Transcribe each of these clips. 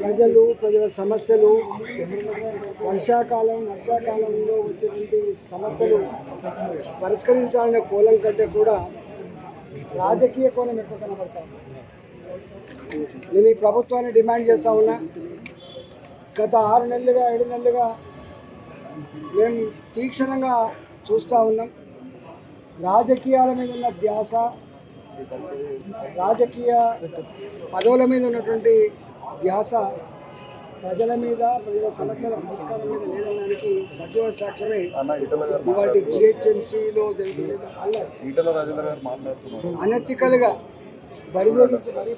ప్రజలు ప్రజల సమస్యలు వర్షాకాలం వర్షాకాలంలో వచ్చేటువంటి సమస్యలు పరిష్కరించాలనే కోలం కంటే కూడా రాజకీయ కోణం ఎక్కువ కనబడతాను నేను ఈ ప్రభుత్వాన్ని డిమాండ్ చేస్తా ఉన్నా. గత ఆరు నెలలుగా ఏడు నెలలుగా మేము తీక్షణంగా చూస్తూ ఉన్నాం. రాజకీయాల మీద ఉన్న ధ్యాస రాజకీయ పదవుల మీద ఉన్నటువంటి ధ్యాస ప్రజల మీద ప్రజల సమస్యల పరిష్కారం మీద లేదనడానికి సజీవ సాక్ష్యమే ఇవాటి జిహెచ్ఎంసీలో మాట్లాడుతున్నారు. అనెతికల్గా బరివేగించి మరీ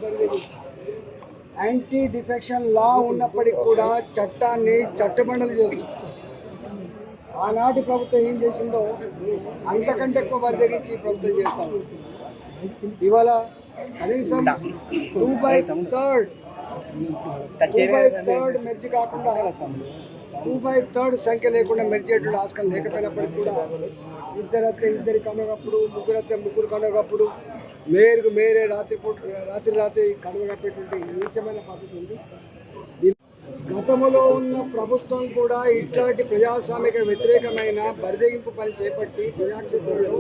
యాంటీ డిఫెక్షన్ లా ఉన్నప్పటికీ కూడా చట్టాన్ని చట్టబండలు చేస్తుంది. ఆనాటి ప్రభుత్వం ఏం చేసిందో అంతకంటే ఎక్కువ బరిదగించి ఈ ప్రభుత్వం చేస్తాం. ఇవాళ కనీసం two by third two by third majority కాకుండా టూ బై థర్డ్ సంఖ్య లేకుండా మెరిచేటువంటి ఆస్కారం లేకపోయినప్పటికీ కూడా ఇద్దరైతే ఇద్దరి కనుగప్పుడు ముగ్గురైతే ముగ్గురు కనుగప్పుడు మేరుకు మేరే రాత్రి పూట రాత్రి రాత్రి కనుగప్పేటువంటి నీచమైన పద్ధతి ఉంది. గతంలో ఉన్న ప్రభుత్వం కూడా ఇట్లాంటి ప్రజాస్వామిక వ్యతిరేకమైన బరిదెగింపు పని చేపట్టి ప్రజాక్షేత్రంలో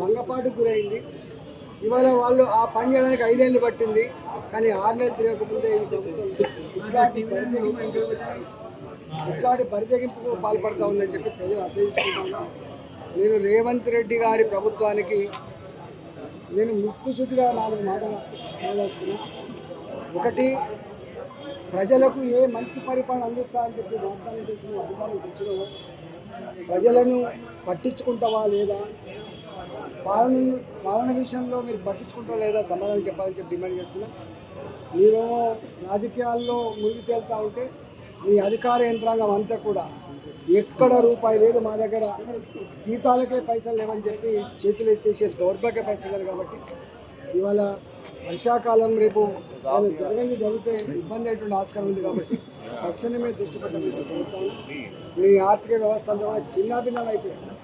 భంగపాటు గురైంది. ఇవాళ వాళ్ళు ఆ పని చేయడానికి ఐదేళ్ళు పట్టింది కానీ ఆరు నెలలు తిరగకపోతే ఈ ప్రభుత్వం ఇట్లాంటి బరిదెగింపు ఇట్లాంటి పాల్పడతా ఉందని చెప్పి ప్రజలు అసహించుకుంటున్నాం నేను రేవంత్ రెడ్డి గారి ప్రభుత్వానికి నేను ముక్కుసూటిగా నాలుగు మాటలు చెప్పదలుచుకున్నా ఒకటి ప్రజలకు ఏ మంచి పరిపాలన అందిస్తా అని చెప్పి వాగ్దానం చేసిన అధికారులు ప్రజలను పట్టించుకుంటావా లేదా? పాలన పాలన విషయంలో మీరు పట్టించుకుంటారా లేదా సమాధానం చెప్పాలని చెప్పి డిమాండ్ చేస్తున్నా. మీరు రాజకీయాల్లో మునిగి తేలుతూ ఉంటే మీ అధికార యంత్రాంగం అంతా కూడా ఎక్కడ రూపాయి లేదు మా దగ్గర. జీతాలకే పైసలు లేవని చెప్పి చేతులు ఎత్తేసే దౌర్భాగ్య పరిస్థితులు కాబట్టి ఇవాళ వర్షాకాలం రేపు జరగని జరిగితే ఇబ్బంది అయ్యేటువంటి ఆస్కారం ఉంది కాబట్టి తక్షణమే దృష్టి పెట్టడం మీ ఆర్థిక వ్యవస్థ అంతా కూడా చిన్నాభిన్నం అయిపోయింది.